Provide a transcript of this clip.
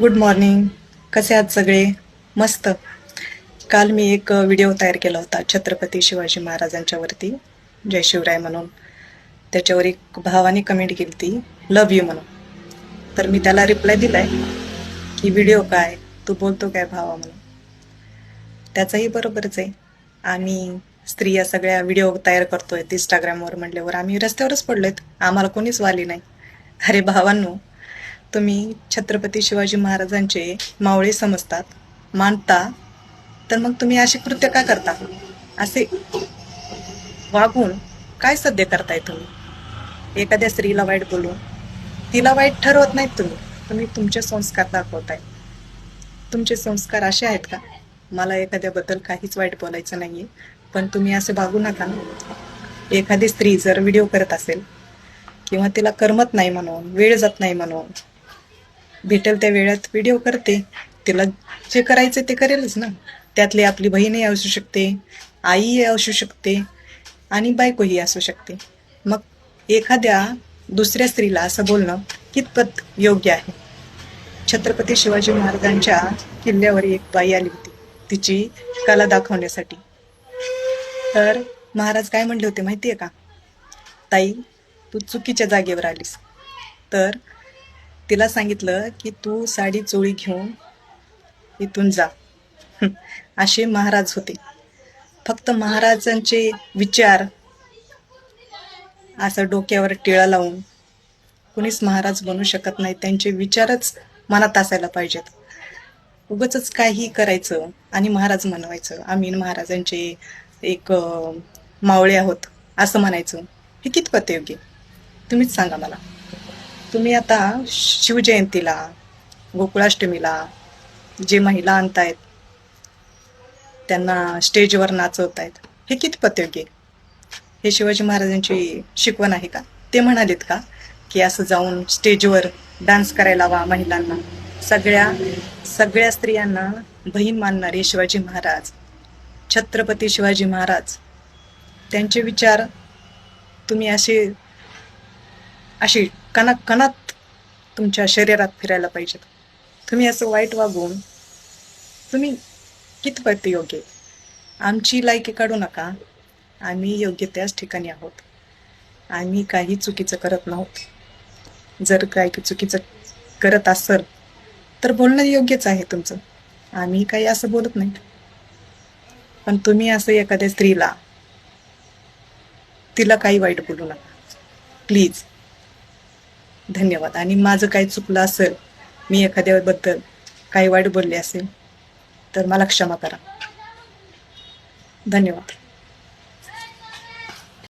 Good morning कसे आहात सगळे? मस्त. काल मी एक व्हिडिओ तयार केला होता छत्रपती शिवाजी महाराजांच्यावरती जय शिवराय म्हणून. त्याच्यावर एक भावाने कमेंट केली ती लव यू म्हणून. तर मी त्याला रिप्लाय दिलाय की व्हिडिओ काय? तू बोलतो काय भावा म्हणून? त्याचंही बरोबरच आहे. आम्ही स्त्रिया सगळ्या व्हिडिओ तयार करतोय इंस्टाग्रामवर म्हटल्यावर आम्ही रस्त्यावरच पडलोय आम्हाला कोणीच वाली नाही. अरे भावांनो तुम्ही छत्रपती शिवाजी महाराजांचे मावळे समजतात. मानता तर मग तुम्ही असे कृत्य का करता? असे वागून काय सध्य करताय तुम्ही? एखाद्या स्त्रीला वाईट बोलून. तिला वाईट ठरवत नाहीत तुम्ही. तुम्ही तुमचे संस्कार दाखवताय. तुमचे संस्कार असे आहेत का? मला एखाद्याबद्दल काहीच वाईट बोलायचं नाहीये पण तुम्ही असे वागू नका एखादी स्त्री जर व्हिडिओ करत असेल किंवा तिला करमत नाही म्हणून वेळ जात नाही म्हणून भेटेल त्या वेळात व्हिडिओ करते. तिला जे करायचं ते करेलच ना. त्यातली आपली बहीणही असू शकते आईही असू शकते आणि बायकोही असू शकते. मग एखाद्या दुसऱ्या स्त्रीला असं बोलणं कितपत योग्य आहे? छत्रपती शिवाजी महाराजांच्या किल्ल्यावर एक बाई आली होती. तिची कला दाखवण्यासाठी. तर महाराज काय म्हणले होते माहिती आहे का? ताई तू चुकीच्या जागेवर आलीस. तर तिला सांगितलं की तू साडी चोळी घेऊन इथून जा. असे महाराज होते. फक्त महाराजांचे विचार असं डोक्यावर टिळा लावून कुणीच महाराज बनू शकत नाही. त्यांचे विचारच मनात असायला पाहिजेत. उगच काही करायचं आणि महाराज म्हणवायचं आम्ही महाराजांचे एक मावळे आहोत असं म्हणायचं. हे कितपत योग्य? तुम्हीच सांगा मला. तुम्ही आता शिवजयंतीला गोकुळाष्टमीला जे महिला आणतायत त्यांना स्टेजवर नाचवतायत हे कितपत योग्य हे शिवाजी महाराजांची शिकवण आहे का? ते म्हणालेत का की असं जाऊन स्टेजवर डान्स करायला वा महिलांना. सगळ्या सगळ्या स्त्रियांना बहीण मानणारे शिवाजी महाराज छत्रपती शिवाजी महाराज त्यांचे विचार तुम्ही असे अशी कणाकणात कणात तुमच्या शरीरात फिरायला पाहिजेत. तुम्ही असं वाईट वागून तुम्ही कितपत योग्य आमची लायकी काढू नका. आम्ही योग्य त्याच ठिकाणी आहोत. आम्ही काही चुकीचं करत नाहोत जर काही चुकीचं करत असल तर बोलणं योग्यच आहे तुमचं. आम्ही काही असं बोलत नाही. पण तुम्ही असं एखाद्या स्त्रीला तिला काही वाईट बोलू नका. प्लीज. धन्यवाद. आणि माझं काही चुकलं असेल मी एखाद्याबद्दल काही वाईट बोलले असेल तर मला क्षमा करा. धन्यवाद.